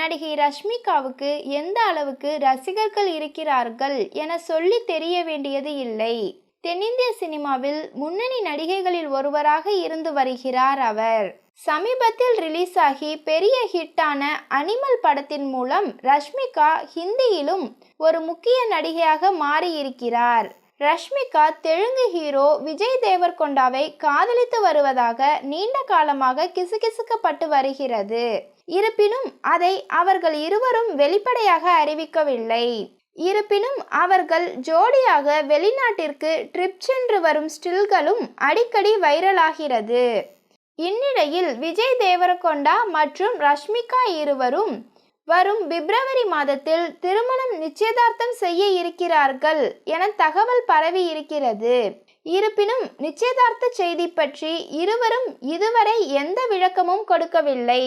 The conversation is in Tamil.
நடிகை ரஷ்மிகாவுக்கு எந்த அளவுக்கு ரசிகர்கள் இருக்கிறார்கள் என சொல்லி தெரிய வேண்டியது இல்லை. தென்னிந்திய சினிமாவில் முன்னணி நடிகைகளில் ஒருவராக இருந்து வருகிறார் அவர். சமீபத்தில் ரிலீஸ் ஆகி பெரிய ஹிட்டான அனிமல் படத்தின் மூலம் ரஷ்மிகா ஹிந்தியிலும் ஒரு முக்கிய நடிகையாக மாறியிருக்கிறார். ரஷ்மிகா தெலுங்கு ஹீரோ விஜய் தேவர்கொண்டாவை காதலித்து வருவதாக நீண்ட காலமாக கிசுகிசுக்கப்பட்டு வருகிறது. இருப்பினும் அதை அவர்கள் இருவரும் வெளிப்படையாக அறிவிக்கவில்லை. இருப்பினும் அவர்கள் ஜோடியாக வெளிநாட்டிற்கு ட்ரிப் சென்று வரும் ஸ்டில்களும் அடிக்கடி வைரலாகிறது. இந்நிலையில் விஜய் தேவரகொண்டா மற்றும் ரஷ்மிகா இருவரும் வரும் பிப்ரவரி மாதத்தில் திருமணம் நிச்சயதார்த்தம் செய்ய இருக்கிறார்கள் என தகவல் பரவி இருக்கிறது. இருப்பினும் நிச்சயதார்த்த செய்தி பற்றி இருவரும் இதுவரை எந்த விளக்கமும் கொடுக்கவில்லை.